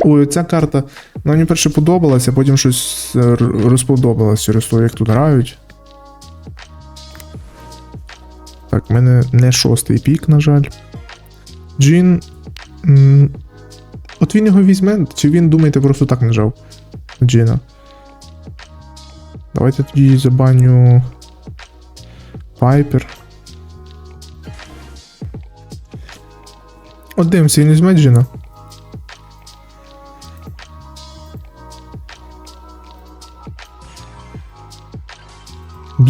Ой, ця карта. Вона мені перше подобалася, а потім щось е, розподобалось через те, як тут грають. Так, в мене не шостий пік, на жаль. Джин. От він його візьме, чи він, думаєте, просто так нажав? Джина. Давайте тоді забаню. Пайпер. От дивимося, він візьме Джина.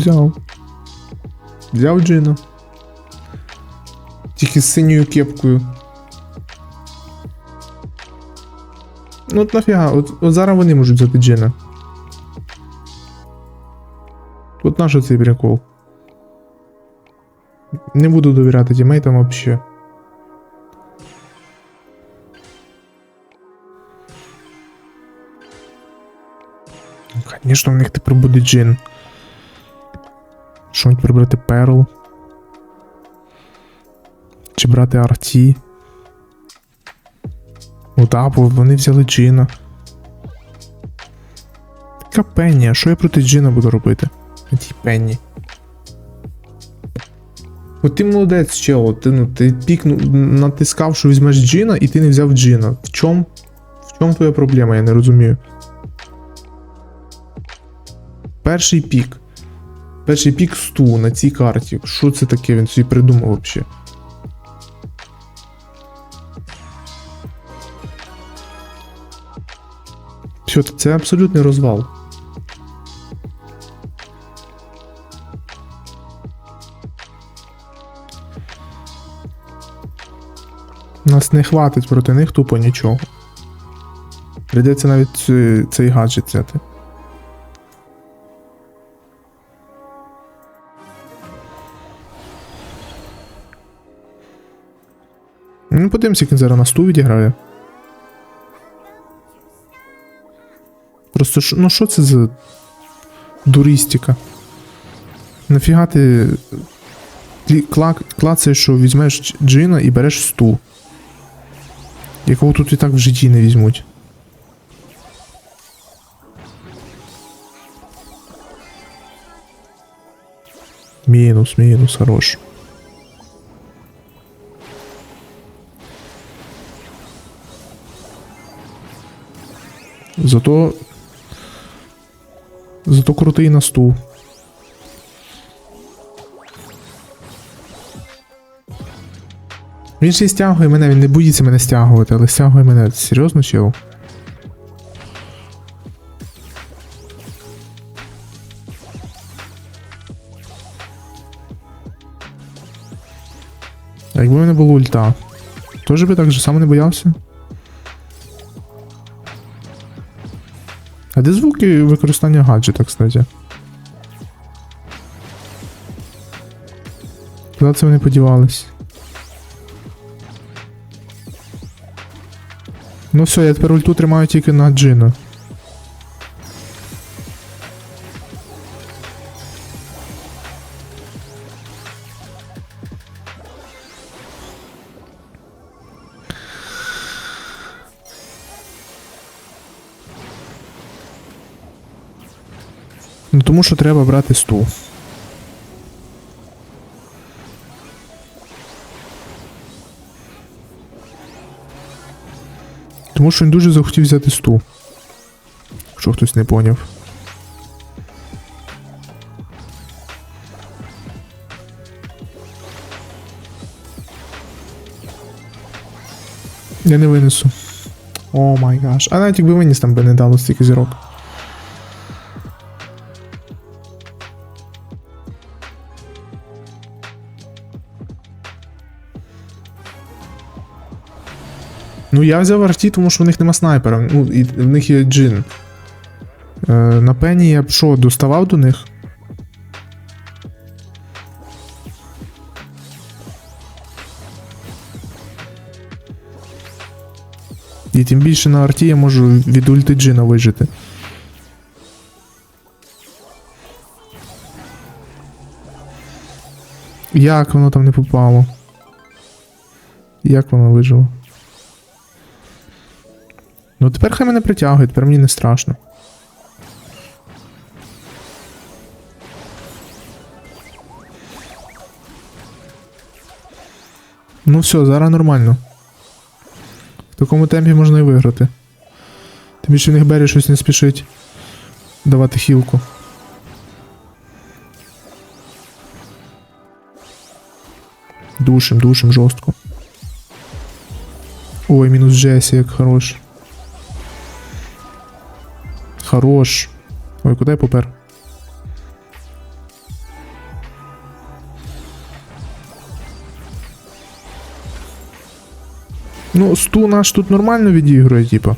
Взяв. Взяв Джина. Тільки з синьою кепкою. Ну от нафіга, от, от зараз вони можуть взяти Джина. От наш цей прикол. Не буду довіряти тімейтам вообще. Звісно, в них тепер буде джин. Що нибудь прибрати Перл? Чи брати Арті? Ну так, бо вони взяли джина. Така Пенні, а що я проти джина буду робити? На тій Пенні. От ти молодець, чел, ти, ну, ти пікнув, натискав, що візьмеш джина, і ти не взяв джина. В чому? В чому твоя проблема, я не розумію. Перший пік. Перший пік сту на цій карті. Що це таке? Він собі придумав взагалі. Все, це абсолютний розвал. Нас не хватить проти них тупо нічого. Прийдеться навіть цей гаджет взяти. Ну, подивимося, як він зараз на сту відіграє. Просто ну що це за дуристика? Нафіга ти клацаєш, що візьмеш джина і береш сту. Якого тут і так в житті не візьмуть. Мінус, мінус, хорош. Зато. Зато крутий на стул. Він ще й стягує мене, він не боїться мене стягувати, але стягує мене. Серйозно, чел? Якби в мене було ульта, теж би так же само не боявся? А де звуки використання гаджета, кстати? Куди це вони подівались? Ну все, я тепер ульту тримаю тільки на джина. Тому що треба брати стул. Тому що він дуже захотів взяти стул. Якщо хтось не поняв. Я не винесу. О май гаш. А навіть якби виніс, там би не дало стільки зірок. Ну, я взяв арті, тому що в них нема снайпера. Ну, і в них є джин. Е, на пені я б що, доставав до них? І тим більше на арті я можу від ульти джина вижити. Як воно там не попало? Як воно вижило? Ну тепер хай мене притягує, тепер мені не страшно. Ну все, зараз нормально. В такому темпі можна і виграти. Тим більше в них Бері щось не спішить давати хілку. Душим, душим жорстко. Ой, мінус Джесі, як хорош. Хорош. Ой, куди я попер? Ну, сту наш тут нормально відігрує, типа.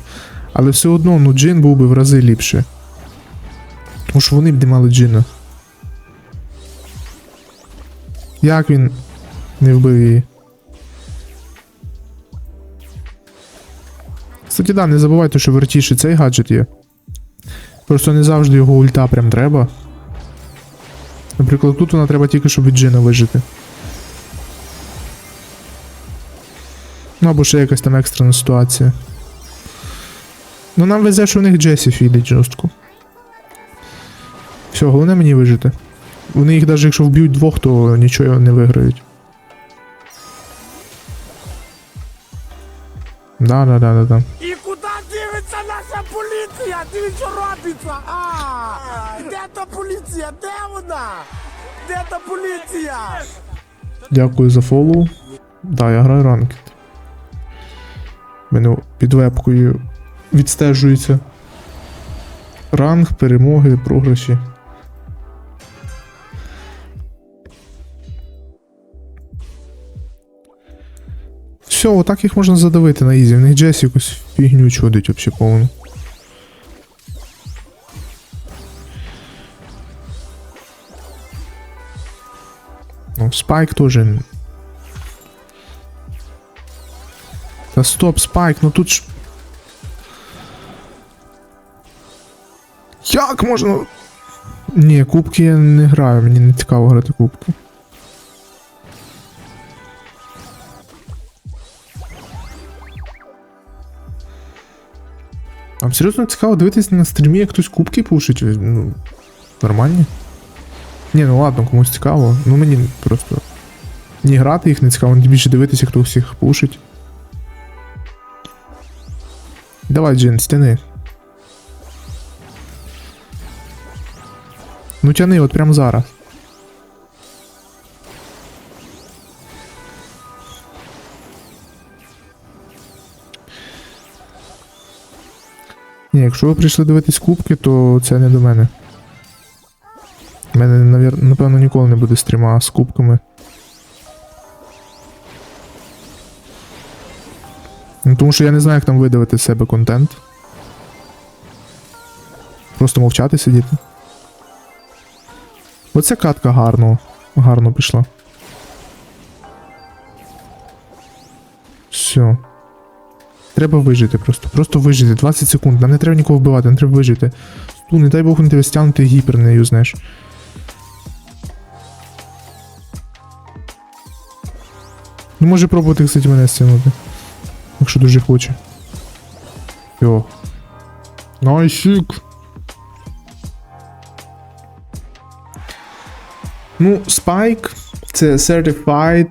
Але все одно, ну джин був би в рази ліпше. Тому що вони б не мали джина. Як він не вбив її? Кстати, да, не забувайте, що вертіше цей гаджет є. Просто не завжди його ульта прям треба. Наприклад, тут вона треба тільки, щоб від джина вижити. Ну або ще якась там екстрена ситуація. Ну нам везе, що в них Джесі фідить жорстко. Все, головне мені вижити. Вони їх навіть якщо вб'ють двох, то нічого не виграють. Да, поліція? Дивіться, що робиться? А, де та поліція? Де вона? Де та поліція? Дякую за фоллоу. Да, я граю ранкет. Мене під вебкою відстежується ранг, перемоги, програші. Все, отак їх можна задавити на ізі. В них Джесі якусь фігню чудить взагалі повну. Спайк тоже. Та стоп, Спайк, ну тут ж. Як можна. Ні, кубки я не граю, мені не цікаво грати кубки. Вам серйозно цікаво дивитися на стрімі, як хтось кубки пушить? Ну, нормальні? Ні, ну ладно, комусь цікаво. Ну мені просто. Ні грати їх не цікаво, ні більше дивитися, хто всіх пушить. Давай, Джин, стяни. Ну тяни, от прямо зараз. Ні, якщо ви прийшли дивитись кубки, то це не до мене. Мене, напевно, ніколи не буде стріма з кубками. Ну, тому що я не знаю, як там видавити з себе контент. Просто мовчати сидіти. Оця катка гарно. Гарно пішла. Все. Треба вижити просто. Просто вижити. 20 секунд. Нам не треба нікого вбивати, нам треба вижити. Ту, не дай Бог, не тебе стягнути гіпер не юзнеш. Ну, може пробувати, кстати, мене стягнути. Якщо дуже хоче. Йо. Найсік. Ну, Spike це Certified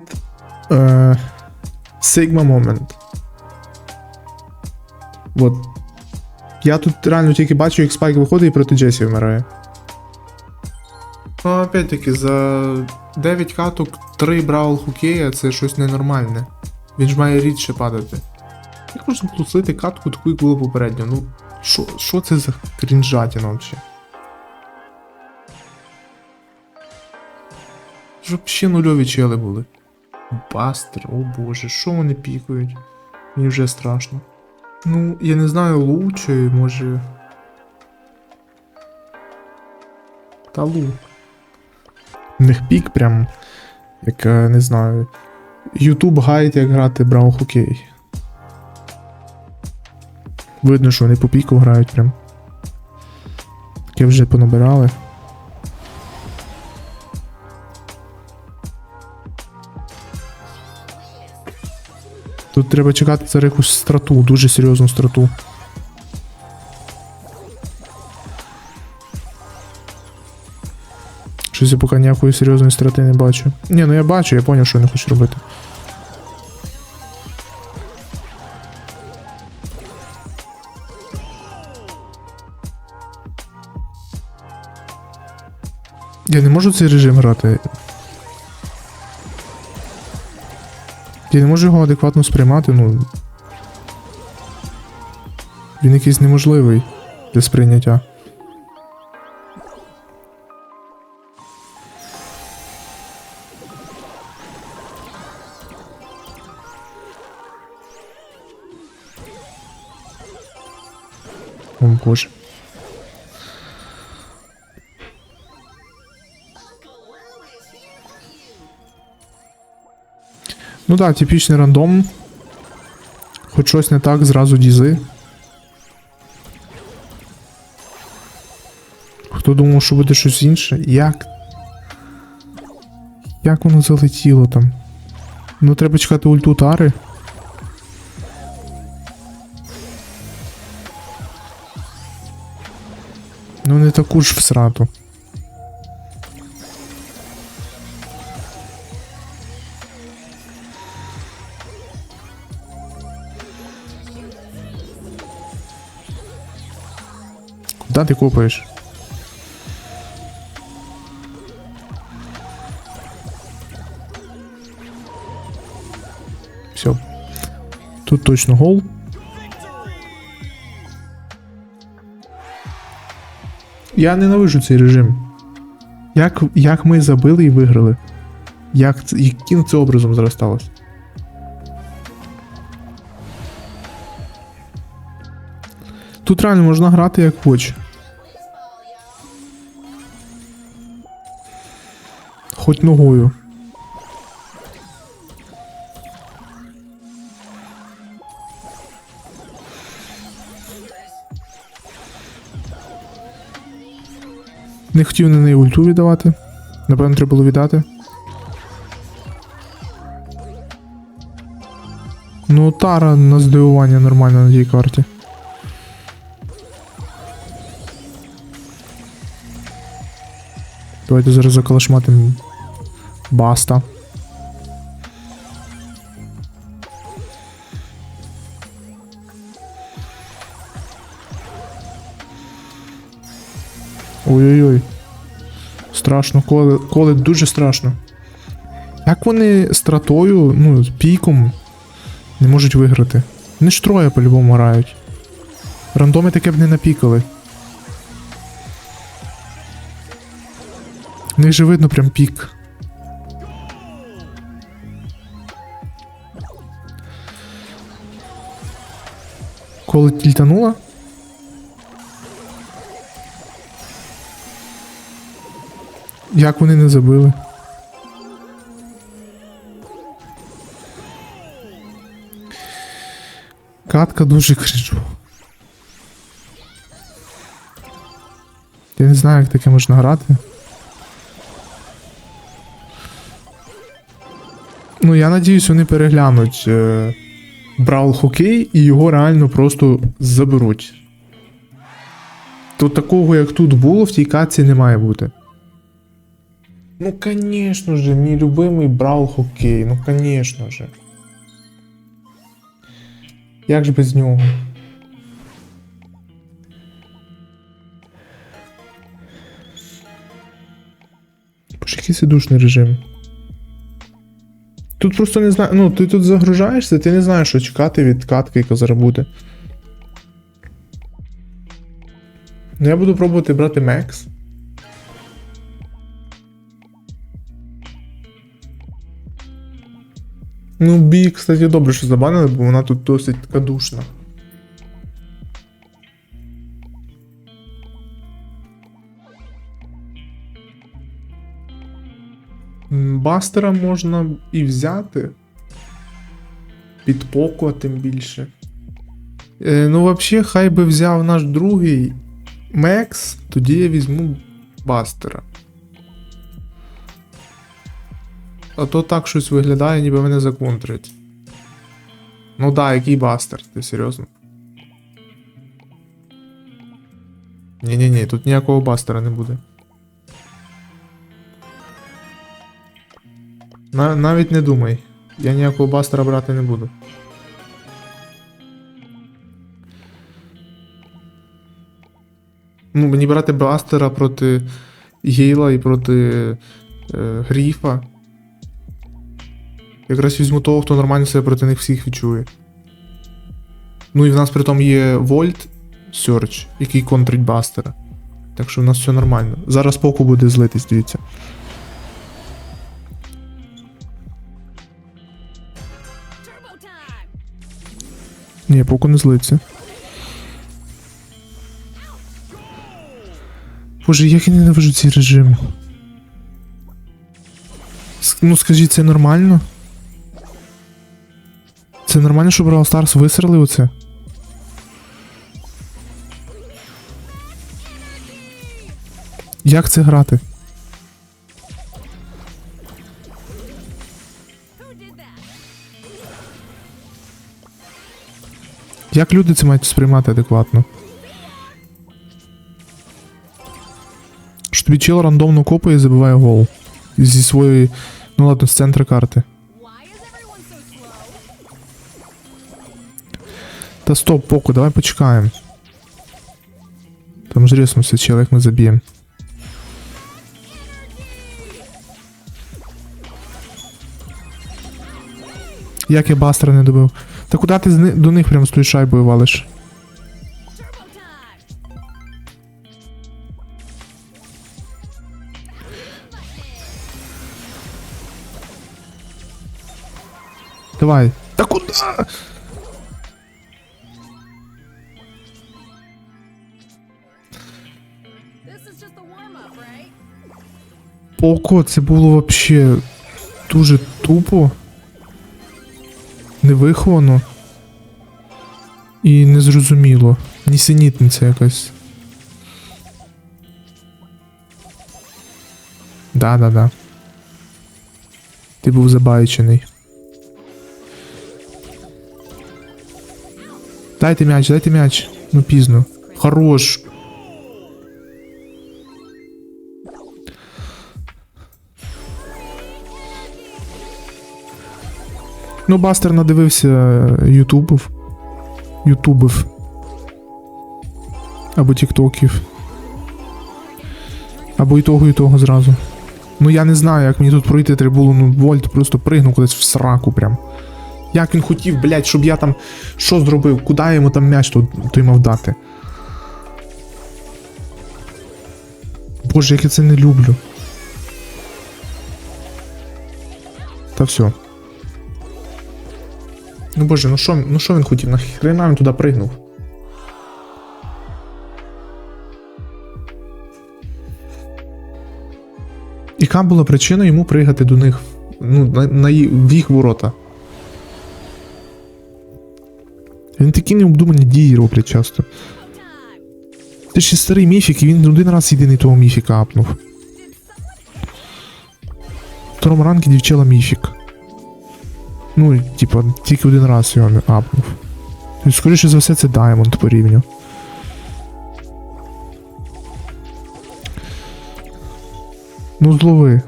е, Sigma Moment. От. Я тут реально тільки бачу, як Спайк виходить і проти Джесі вмирає. Ну, опять-таки, за 9 каток 3 Браул Хокея це щось ненормальне. Він ж має рідше падати. Як можна плюсити катку таку, як було попередньо? Ну, що, що це за крінжатіна взагалі? Ж взагалі нульові чели були. Бастер, о боже, що вони пікають? Мені вже страшно. Ну, я не знаю, Лу чи може. Та Лу. У них пік прям. Як е, не знаю. Ютуб гайд, як грати Браун Хокей. Видно, що вони по піку грають прям. Таке вже понабирали. Тут треба чекати зараз якусь страту, дуже серйозну страту. Щось я поки ніякої серйозної страти не бачу. Ні, ну я бачу, я зрозумів, що вони хочуть робити. Я не можу цей режим грати. Я не можу його адекватно сприймати, ну. Він якийсь неможливий для сприйняття. Боже. Ну так, типічний рандом. Хоч щось не так, зразу дізи. Хто думав, що буде щось інше? Як? Як воно залетіло там? Ну, треба чекати ульту тари. Не таку ж всрату. Куда ти копаєш? Все. Тут точно гол. Я ненавижу цей режим. Як, як ми забили і виграли? Як це, яким це образом зараз сталося? Тут реально можна грати як хоч. Хоч ногою. Не хотів на неї ульту віддавати. Напевно, треба було віддати. Ну, Тара на здивування нормально на тій карті. Давайте зараз закалашматим Баста. Ой-ой-ой. Страшно, коли, коли дуже страшно. Як вони стратою, ну, піком не можуть виграти? Вони ж троє по-любому грають. Рандоми таке б не напікали. В них же видно прям пік. Коли тільтанула? Як вони не забили? Катка дуже кринжу. Я не знаю, як таке можна грати. Ну, я надіюсь, вони переглянуть е, Брал хокей і його реально просто заберуть. Тут такого, як тут було, в тій катці не має бути. Ну, конечно же, мій любимий Брал хокей, ну, конечно же. Як ж без нього? Боже, який це душний режим. Тут просто не знаю. Ну, ти тут загружаєшся, ти не знаєш, що чекати від катки, яка зараз буде. Ну, я буду пробувати брати Мекс. Ну, бі, кстати, добре, що забанили, бо вона тут досить така душна. Бастера можна і взяти. Під Поко, тим більше. Е, ну, взагалі, хай би взяв наш другий Мекс, тоді я візьму Бастера. А то так щось виглядає, ніби мене законтрить. Ну да, який бастер, ти серйозно? Ні-ні-ні, тут ніякого бастера не буде. На, навіть не думай. Я ніякого бастера брати не буду. Ну, мені брати бастера проти Гейла і проти е, Гріфа. Якраз візьму того, хто нормально себе проти них всіх відчує. Ну і в нас притом є Вольт Search, який контрить бастера. Так що в нас все нормально. Зараз поку буде злитись, дивіться. Ні, поку не злиться. Боже, як я ненавижу цей режим. Ну скажіть, це нормально? Це нормально, що Brawl Stars висрали оце? Як це грати? Як люди це мають сприймати адекватно? Що тобі чел рандомно копає і забиває гол. Зі своєї. Ну ладно, з центра карти. Та стоп, поку, давай почекаємо. Там ж ріснувся чел, як ми заб'ємо. Як я бастера не добив? Та куди ти до них прям з тою шайбою валиш? Давай. Та куди? Поко, це було вообще дуже тупо. Невиховано. І незрозуміло. Нісенітниця якась. Да-да-да. Ти був забайчений. Дайте м'яч, дайте м'яч. Ну пізно. Хорош. Ну, надивився ютубів. Ютубів. Або тіктоків. Або і того, і того зразу. Ну я не знаю, як мені тут пройти трибулу, ну Вольт просто пригнув кудись в сраку прям. Як він хотів, блядь, щоб я там що зробив, куди йому там м'яч той мав дати. Боже, як я це не люблю. Та все. Ну боже, ну що, ну що він хотів? Нахрена він туди пригнув? Яка була причина йому пригати до них ну, на, на в їх ворота? Він такі необдумані дії роблять часто. Це ще старий міфік, і він один раз єдиний того міфіка апнув. В второму ранку дівчала міфік. Ну, типа, тільки один раз його не апнув. Тобто, скоріше за все, це Даймонд по рівню. Ну, злови.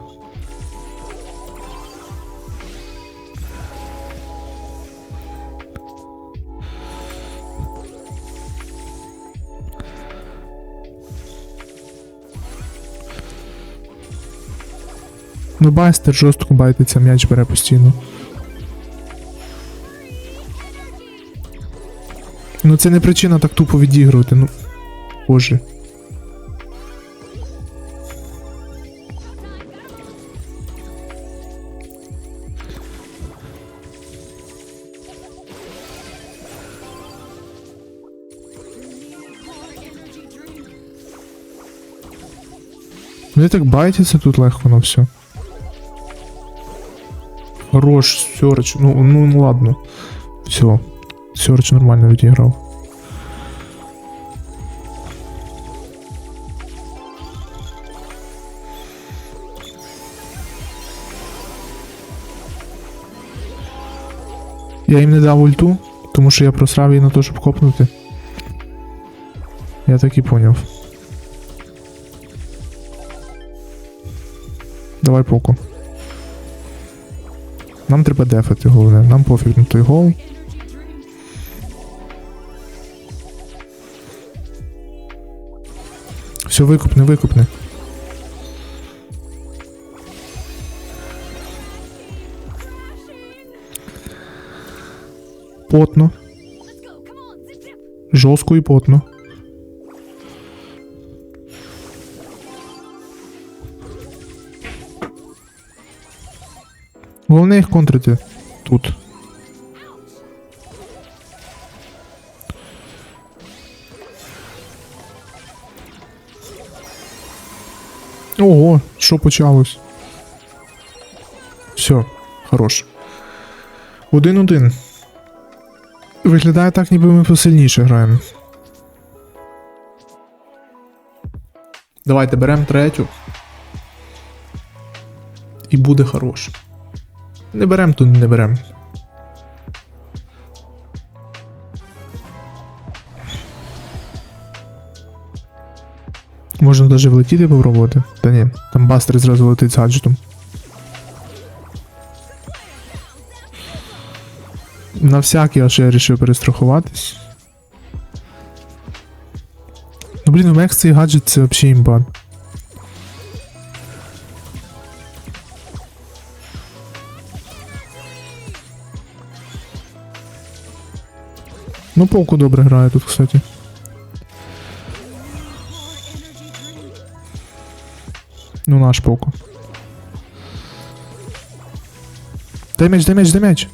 Ну, Бастер жорстко байтиться, м'яч бере постійно. Ну це не причина так тупо відігрувати, ну. Боже. Вони так байтяться тут легко на все. Хорош, Сьорч. Ну, ну, ладно. Все. Сьорч нормально відіграв. Я їм не дав ульту, тому що я просрав її на те, щоб копнути. Я так і поняв. Давай поку. Нам треба дефати головне. Нам пофіг на той гол. Все, викупне, викупне. Потно. Жорстко і потно. Головне їх контрити тут. Ого, що почалось? Все, хорош. Один-один. Виглядає так, ніби ми посильніше граємо. Давайте беремо третю. І буде хорош. Не берем, то не берем. Можна навіть влетіти попробувати. Та ні, там бастер зразу летить з гаджетом. На всякий аж я вирішив перестрахуватись. Ну блін, у Мекс цей гаджет це взагалі імба. Ну, полку добре грає тут, кстати. Ну, наш полку. Меч, дай меч.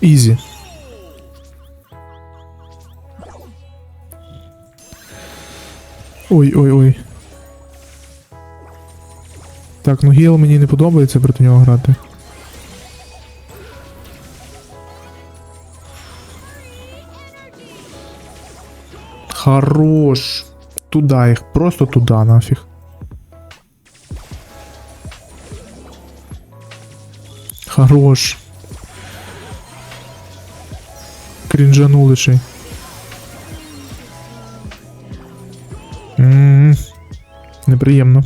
Ізі. Ой, ой, ой. Так, ну Гіл мені не подобається проти нього грати. Хорош. Туда їх, просто туда нафіг. Хорош. Крінжанули ще. й. М, Неприємно.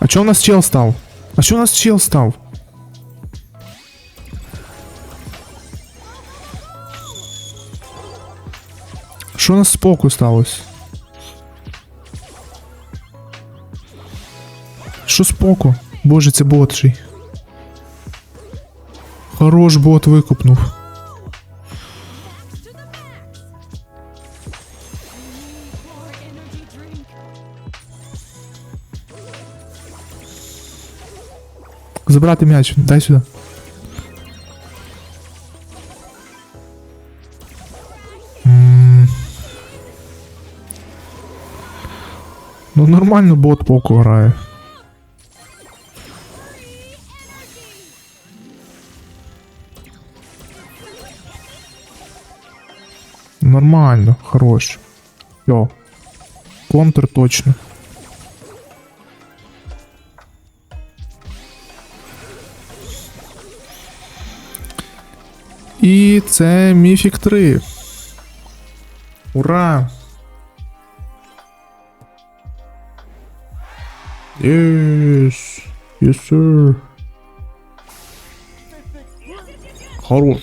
А чо у нас чел став? А чо у нас чел став? Що у нас з поку сталося? Що з поку? Боже, це бот же. Хорош бот викупнув. Забрати м'яч, дай сюди. Ну нормально бот поку грає. Нормально, хорош. Йо. Контр точно. І це Міфік 3. Ура! Yes. Yes. Хорош.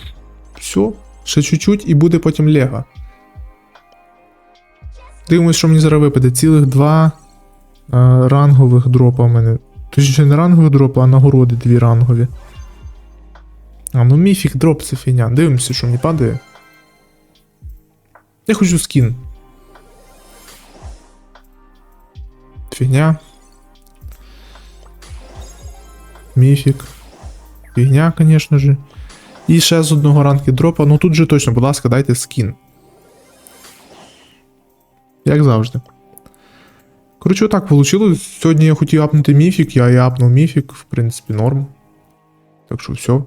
Все. Ще чуть-чуть і буде потім Лего. Дивимось, що мені зараз випаде. Цілих два е, рангових дропа в мене. Точніше, не рангових дропа, а нагороди дві рангові. А, ну міфік дроп це фігня. Дивимося, що мені падає. Я хочу скін. Фігня. Міфік. Фігня, звісно же. І ще з одного ранки дропа. Ну тут же точно, будь ласка, дайте скін. Як завжди. Коротше, так вийшло. Сьогодні я хотів апнути міфік, я і апнув міфік, в принципі, норм. Так що все.